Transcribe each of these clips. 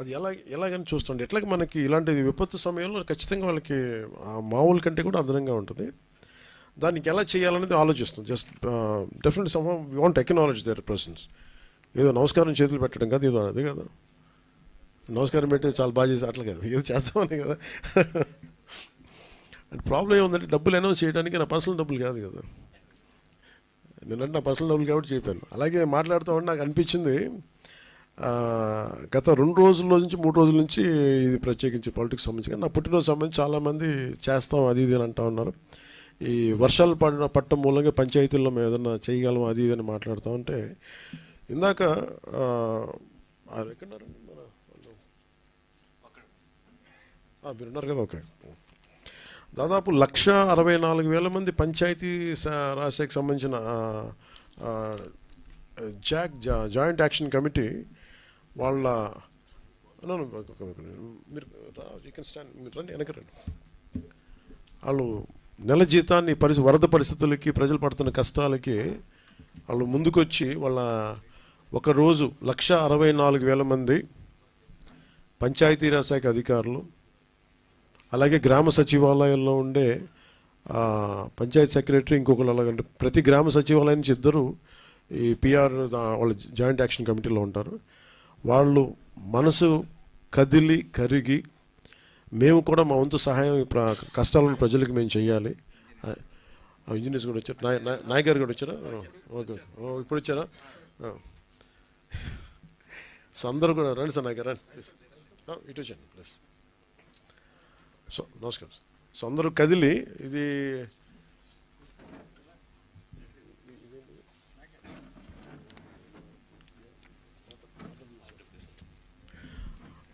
అది ఎలా ఎలాగని చూస్తుండే. ఎట్లాగ మనకి ఇలాంటి విపత్తు సమయంలో ఖచ్చితంగా వాళ్ళకి మామూలు కంటే కూడా అదనంగా ఉంటుంది. దానికి ఎలా చేయాలనేది ఆలోచిస్తుంది. Just definite some we want technology there persons ఏదో నమస్కారం చేతులు పెట్టడం కాదు ఏదో అదే కదా. నమస్కారం పెట్టి చాలా బాగా చేసి అట్లా కదా. ఏదో చేస్తామని కదా. అండ్ ప్రాబ్లం ఏముందంటే డబ్బులు అనౌన్స్ చేయడానికి నా పర్సనల్ డబ్బులు కాదు కదా. నేనంటే నా పర్సనల్ డబ్బులు కాబట్టి చెప్పాను. అలాగే మాట్లాడుతూ నాకు అనిపించింది గత రెండు రోజుల నుంచి మూడు రోజుల నుంచి ఇది ప్రత్యేకించి పాలిటిక్స్ సంబంధించి నా పుట్టినరోజు సంబంధించి చాలామంది చేస్తాం అది ఇది అని అంటూ ఉన్నారు. ఈ వర్షాలు పడిన పట్టం మూలంగా పంచాయతీల్లో మేము ఏదన్నా చేయగలం అది ఇది అని మాట్లాడుతూ ఉంటే ఇందాక ఎక్కడున్నారండి మన మీరున్నారు కదా ఓకే. దాదాపు లక్ష అరవై నాలుగు వేల మంది పంచాయతీ స- సంబంధించిన జాక్ జా- జాయింట్ యాక్షన్ కమిటీ వాళ్ళ మీరు యూ కెన్ స్టాండ్ మీరు రండి వెనక రండి. వాళ్ళు నెల జీతాన్ని పరిస్థితి వరద పరిస్థితులకి ప్రజలు పడుతున్న కష్టాలకి వాళ్ళు ముందుకొచ్చి వాళ్ళ ఒక రోజు లక్ష అరవై నాలుగు వేల మంది పంచాయతీరాజ్ శాఖ అధికారులు అలాగే గ్రామ సచివాలయాల్లో ఉండే పంచాయత్ సెక్రటరీ ఇంకొకరు అలాగంటే ప్రతి గ్రామ సచివాలయం నుంచి ఇద్దరు ఈ పిఆర్ వాళ్ళ జాయింట్ యాక్షన్ కమిటీలో ఉంటారు. వాళ్ళు మనసు కదిలి కరిగి మేము కూడా మా వంతు సహాయం కష్టాలను ప్రజలకు మేము చేయాలి ఇంజనీర్స్ కూడా వచ్చారు. నాయ నాయక్ గారు కూడా వచ్చారా? ఓకే. ఇప్పుడు వచ్చారా? ఆ. సో అందరూ కూడా రండి సార్ నాయక్ గారు రండి. ప్లీజ్. ఇటు వచ్చాను ప్లీజ్. సో నమస్కారం సో అందరూ కదిలి ఇది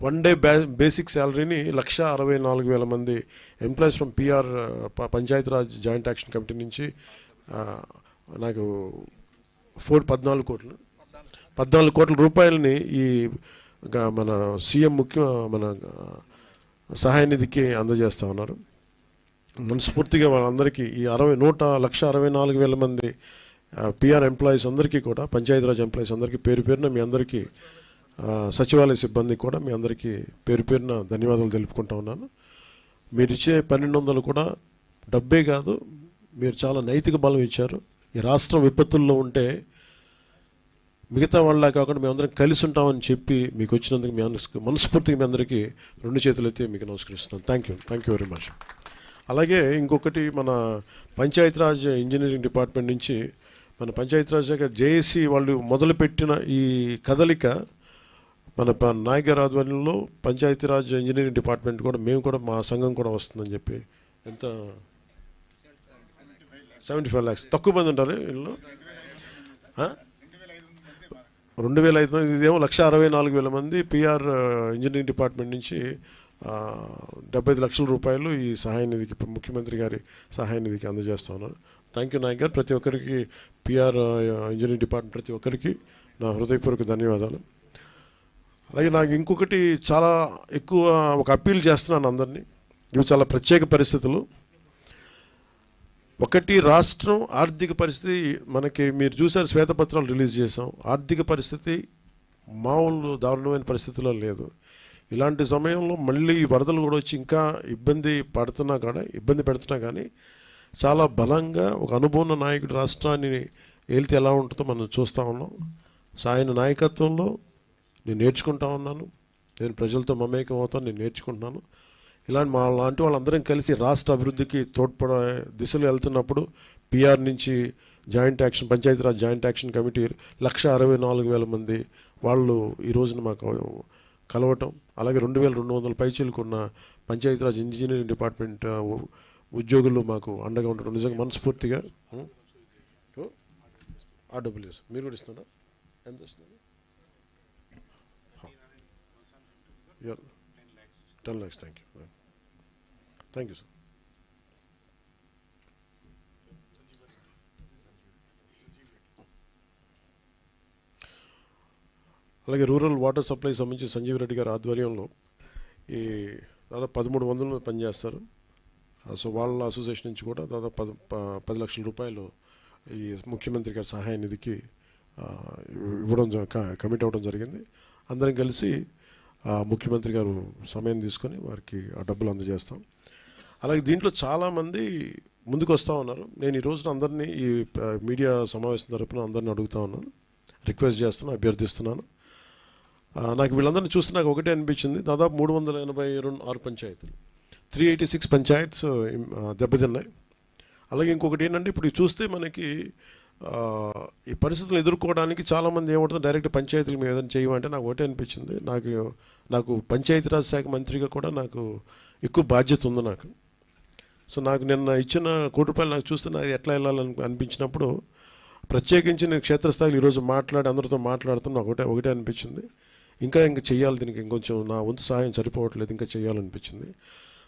వన్ డే బేసిక్ శాలరీని లక్ష అరవై నాలుగు వేల మంది employees from uh, PR Panchayati Raj joint action committee నుంచి నాకు ఫోర్ పద్నాలుగు కోట్లు పద్నాలుగు కోట్ల రూపాయలని ఈ మన సీఎం ముఖ్య మన సహాయ నిధికి అందజేస్తా ఉన్నారు. మనస్ఫూర్తిగా వాళ్ళందరికీ ఈ అరవై నూట లక్ష అరవై నాలుగు వేల మంది పిఆర్ ఎంప్లాయీస్ అందరికీ కూడా పంచాయతీరాజ్ ఎంప్లాయీస్ అందరికీ పేరు పేరున మీ అందరికీ సచివాలయ సిబ్బందికి కూడా మీ అందరికీ పేరు పేరున ధన్యవాదాలు తెలుపుకుంటా ఉన్నాను. మీరు ఇచ్చే పన్నెండు వందలు కూడా డబ్బే కాదు మీరు చాలా నైతిక బలం ఇచ్చారు. ఈ రాష్ట్రం విపత్తుల్లో ఉంటే మిగతా వాళ్ళ కాకుండా మేమందరం కలిసి ఉంటామని చెప్పి మీకు వచ్చినందుకు మీ అందరికి మనస్ఫూర్తిగా మీ అందరికీ రెండు చేతులైతే మీకు నమస్కరిస్తున్నాను. Thank you thank you very much అలాగే ఇంకొకటి మన పంచాయతీరాజ్ ఇంజనీరింగ్ డిపార్ట్మెంట్ నుంచి మన పంచాయతీరాజ్ శాఖ జేఏసీ వాళ్ళు మొదలుపెట్టిన ఈ కదలిక మన ప- ఆధ్వర్యంలో పంచాయతీరాజ్ ఇంజనీరింగ్ డిపార్ట్మెంట్ కూడా మేము కూడా మా సంఘం కూడా వస్తుందని చెప్పి ఎంత? Seventy five lakhs. తక్కువ మంది ఉంటారు వీళ్ళు. రెండు వేల ఐదు మంది ఇదేమో లక్ష అరవై నాలుగు వేల మంది పిఆర్ ఇంజనీరింగ్ డిపార్ట్మెంట్ నుంచి డెబ్బై ఐదు లక్షల రూపాయలు ఈ సహాయ నిధికి ముఖ్యమంత్రి గారి సహాయ నిధికి అందజేస్తా ఉన్నారు. థ్యాంక్ యూ నాయక్ గారు. ప్రతి ఒక్కరికి పిఆర్ ఇంజనీరింగ్ డిపార్ట్మెంట్ ప్రతి ఒక్కరికి నా హృదయపూర్వక ధన్యవాదాలు. అలాగే నాకు ఇంకొకటి చాలా ఎక్కువ ఒక అప్పీల్ చేస్తున్నాను అందరినీ. ఇవి చాలా ప్రత్యేక పరిస్థితులు. ఒకటి రాష్ట్రం ఆర్థిక పరిస్థితి మనకి మీరు చూసారు శ్వేతపత్రాలు రిలీజ్ చేసాం ఆర్థిక పరిస్థితి మామూలు దారుణమైన పరిస్థితుల్లో లేదు. ఇలాంటి సమయంలో మళ్ళీ వరదలు కూడా వచ్చి ఇంకా ఇబ్బంది పడుతున్నా కూడా ఇబ్బంది పెడుతున్నా కానీ చాలా బలంగా ఒక అనుభవం నాయకుడు రాష్ట్రాన్ని ఏలితే ఎలా ఉంటుందో మనం చూస్తూ ఉన్నాం. సో ఆయన నాయకత్వంలో నేను నేర్చుకుంటా ఉన్నాను. నేను ప్రజలతో మమేకం అవుతాను నేను నేర్చుకుంటున్నాను. ఇలాంటి మా లాంటి వాళ్ళందరం కలిసి రాష్ట్ర అభివృద్ధికి తోడ్పడే దిశలో వెళ్తున్నప్పుడు పిఆర్ నుంచి joint action Panchayati Raj joint action committee లక్ష అరవై నాలుగు వేల మంది వాళ్ళు ఈ రోజున మాకు కలవటం అలాగే రెండు వేల రెండు వందల పైచీలకున్న పంచాయతీరాజ్ ఇంజనీరింగ్ డిపార్ట్మెంట్ ఉద్యోగులు మాకు అండగా ఉండడం నిజంగా మనస్ఫూర్తిగా. ఉం? ఆ డబ్బులు మీరు కూడా ఇస్తున్నారా? ఎంత వస్తుంది? Ten lakhs thank you thank you sir అలాగే రూరల్ వాటర్ సప్లై సంబంధించి సంజీవ్ రెడ్డి గారి ఆధ్వర్యంలో ఈ దాదాపు పదమూడు వందల మంది పనిచేస్తారు. సో వాళ్ళ అసోసియేషన్ నుంచి కూడా దాదాపు పది పది లక్షల రూపాయలు ఈ ముఖ్యమంత్రి గారి సహాయ నిధికి ఇవ్వడం జ- కమిట్ అవ్వడం జరిగింది. అందరం కలిసి ముఖ్యమంత్రి గారు సమయం తీసుకొని వారికి ఆ డబ్బులు అందజేస్తాం. అలాగే దీంట్లో చాలామంది ముందుకు వస్తూ ఉన్నారు. నేను ఈ రోజున అందరినీ ఈ మీడియా సమావేశం తరపున అందరిని అడుగుతా ఉన్నాను. రిక్వెస్ట్ చేస్తున్నాను అభ్యర్థిస్తున్నాను. నాకు వీళ్ళందరినీ చూస్తే నాకు ఒకటే అనిపించింది. దాదాపు మూడు వందల ఎనభై రెండు ఆరు పంచాయతీలు. త్రీ ఎయిటీ సిక్స్ పంచాయత్స్ దెబ్బతిన్నాయి. అలాగే ఇంకొకటి ఏంటంటే ఇప్పుడు చూస్తే మనకి ఈ పరిస్థితులు ఎదుర్కోవడానికి చాలామంది ఏమవుతుంది డైరెక్ట్ పంచాయతీలు మేము ఏదైనా చేయమంటే నాకు ఒకటే అనిపించింది. నాకు నాకు పంచాయతీరాజ్ శాఖ మంత్రిగా కూడా నాకు ఎక్కువ బాధ్యత ఉంది నాకు. సో నాకు నిన్న ఇచ్చిన కోటి రూపాయలు నాకు చూస్తే నాకు ఎట్లా వెళ్ళాలని అనిపించినప్పుడు ప్రత్యేకించి నేను క్షేత్రస్థాయిలో ఈరోజు మాట్లాడి అందరితో మాట్లాడుతున్నా ఒకటే ఒకటే అనిపించింది. ఇంకా ఇంకా చేయాలి దీనికి ఇంకొంచెం నా వంతు సహాయం సరిపోవట్లేదు ఇంకా చేయాలనిపించింది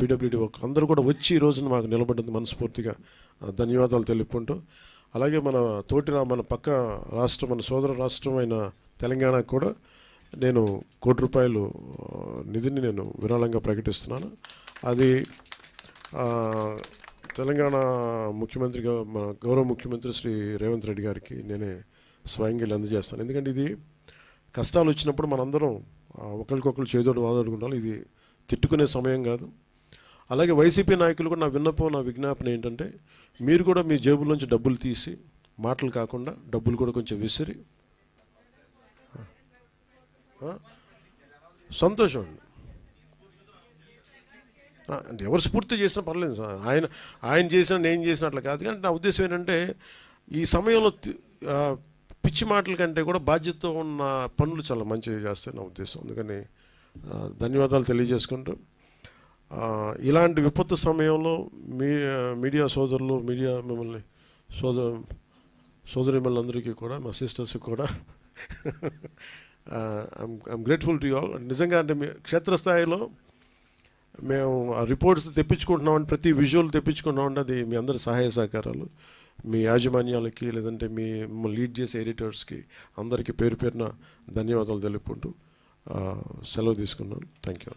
పీడబ్ల్యూడి వర్క్ అందరూ కూడా వచ్చి ఈ రోజున మాకు నిలబడింది మనస్ఫూర్తిగా. ధన్యవాదాలు తెలుపుకుంటూ. అలాగే మన తోటి మన పక్క రాష్ట్రం మన సోదర రాష్ట్రం అయిన తెలంగాణకు కూడా నేను కోటి రూపాయలు నిధిని నేను విరాళంగా ప్రకటిస్తున్నాను. అది తెలంగాణ ముఖ్యమంత్రిగా మన గౌరవ ముఖ్యమంత్రి శ్రీ రేవంత్ రెడ్డి గారికి నేనే స్వయంగా అందజేస్తాను. ఎందుకంటే ఇది కష్టాలు వచ్చినప్పుడు మనందరం ఒకరికొకరు చేదోడు వాదోడుకుంటాం ఇది తిట్టుకునే సమయం కాదు. అలాగే వైసీపీ నాయకులు కూడా నా విన్నపం నా విజ్ఞాపన ఏంటంటే మీరు కూడా మీ జేబులోంచి డబ్బులు తీసి మాటలు కాకుండా డబ్బులు కూడా కొంచెం విసిరి. సంతోషం అండి. అంటే ఎవరు స్ఫూర్తి చేసినా పర్లేదు. సార్ ఆయన ఆయన చేసినా నేను చేసిన అట్లా కాదు. కానీ నా ఉద్దేశం ఏంటంటే ఈ సమయంలో పిచ్చి మాటల కంటే కూడా బాధ్యతతో ఉన్న పనులు చాలా మంచిగా చేస్తాయి నా ఉద్దేశం. అందుకని ధన్యవాదాలు తెలియజేసుకుంటూ. ఇలాంటి విపత్తు సమయంలో మీ మీడియా సోదరులు మీడియా మిమ్మల్ని సోదర మిమ్మల్ని కూడా మా సిస్టర్స్కి కూడా ఐఎమ్ గ్రేట్ఫుల్ టు ఆల్ నిజంగా అంటే మీ క్షేత్రస్థాయిలో మేము ఆ రిపోర్ట్స్ తెప్పించుకుంటున్నామంటే ప్రతి విజువల్ తెప్పించుకుంటున్నామంటే అది మీ అందరి సహాయ సహకారాలు. మీ యాజమాన్యాలకి లేదంటే మీ లీడ్ చేసే ఎడిటర్స్కి అందరికీ పేరు పేరున ధన్యవాదాలు తెలుపుకుంటూ. సెలవు తీసుకున్నాను. Thank you